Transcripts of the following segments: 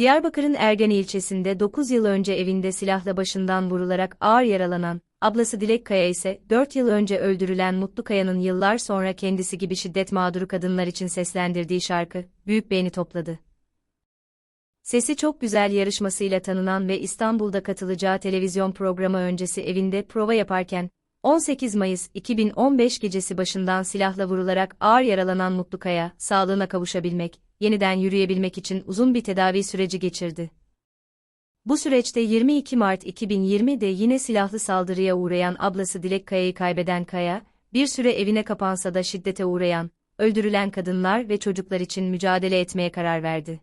Diyarbakır'ın Ergen ilçesinde 9 yıl önce evinde silahla başından vurularak ağır yaralanan, ablası Dilek Kaya ise 4 yıl önce öldürülen Mutlu Kaya'nın yıllar sonra kendisi gibi şiddet mağduru kadınlar için seslendirdiği şarkı, büyük beğeni topladı. Sesi Çok Güzel yarışmasıyla tanınan ve İstanbul'da katılacağı televizyon programı öncesi evinde prova yaparken, 18 Mayıs 2015 gecesi başından silahla vurularak ağır yaralanan Mutlu Kaya, sağlığına kavuşabilmek, yeniden yürüyebilmek için uzun bir tedavi süreci geçirdi. Bu süreçte 22 Mart 2020'de yine silahlı saldırıya uğrayan ablası Dilek Kaya'yı kaybeden Kaya, bir süre evine kapansa da şiddete uğrayan, öldürülen kadınlar ve çocuklar için mücadele etmeye karar verdi.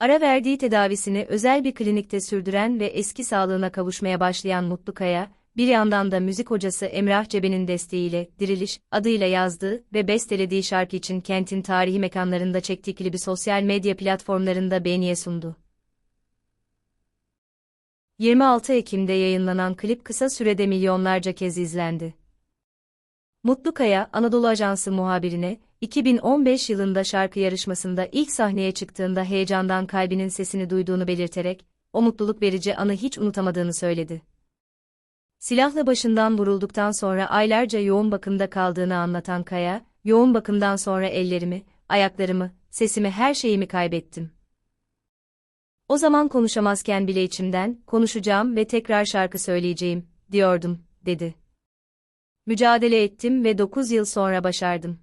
Ara verdiği tedavisini özel bir klinikte sürdüren ve eski sağlığına kavuşmaya başlayan Mutlu Kaya, bir yandan da müzik hocası Emrah Cebe'nin desteğiyle Diriliş adıyla yazdığı ve bestelediği şarkı için kentin tarihi mekanlarında çektiği klibi sosyal medya platformlarında beğeniye sundu. 26 Ekim'de yayınlanan klip kısa sürede milyonlarca kez izlendi. Mutlu Kaya, Anadolu Ajansı muhabirine, 2015 yılında şarkı yarışmasında ilk sahneye çıktığında heyecandan kalbinin sesini duyduğunu belirterek, o mutluluk verici anı hiç unutamadığını söyledi. Silahla başından vurulduktan sonra aylarca yoğun bakımda kaldığını anlatan Kaya, yoğun bakımdan sonra ellerimi, ayaklarımı, sesimi her şeyimi kaybettim. O zaman konuşamazken bile içimden, konuşacağım ve tekrar şarkı söyleyeceğim, diyordum, dedi. Mücadele ettim ve 9 yıl sonra başardım.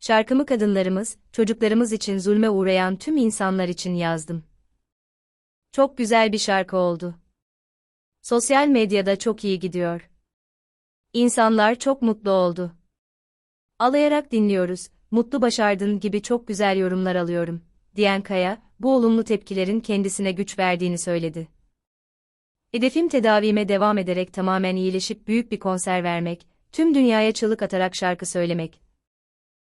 Şarkımı kadınlarımız, çocuklarımız için zulme uğrayan tüm insanlar için yazdım. Çok güzel bir şarkı oldu. Sosyal medyada çok iyi gidiyor. İnsanlar çok mutlu oldu. Alayarak dinliyoruz, mutlu başardın gibi çok güzel yorumlar alıyorum, diyen Kaya, bu olumlu tepkilerin kendisine güç verdiğini söyledi. Hedefim tedavime devam ederek tamamen iyileşip büyük bir konser vermek, tüm dünyaya çığlık atarak şarkı söylemek,